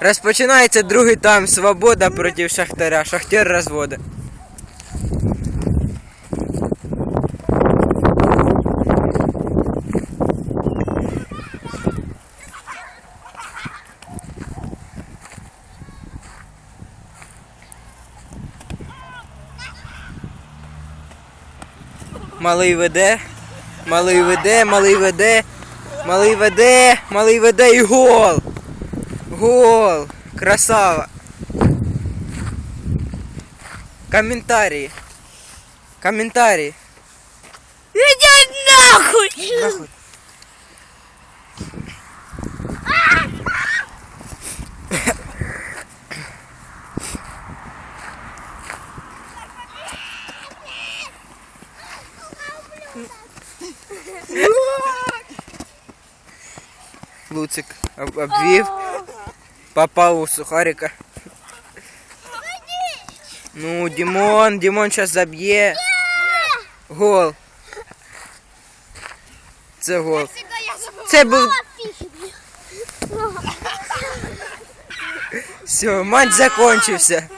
Розпочинається другий тайм. Свобода проти Шахтаря. Шахтер розводить. Малий веде, малий веде, малий веде, малий веде, малий веде і гол! Гол! Красава! Комментарии. Комментарии. Иди нахуй! Нахуй. Луцик об- обвів, попав у сухарика. Ну, Димон, Димон сейчас забье. Гол. Це гол. Це був. Все, матч закончився.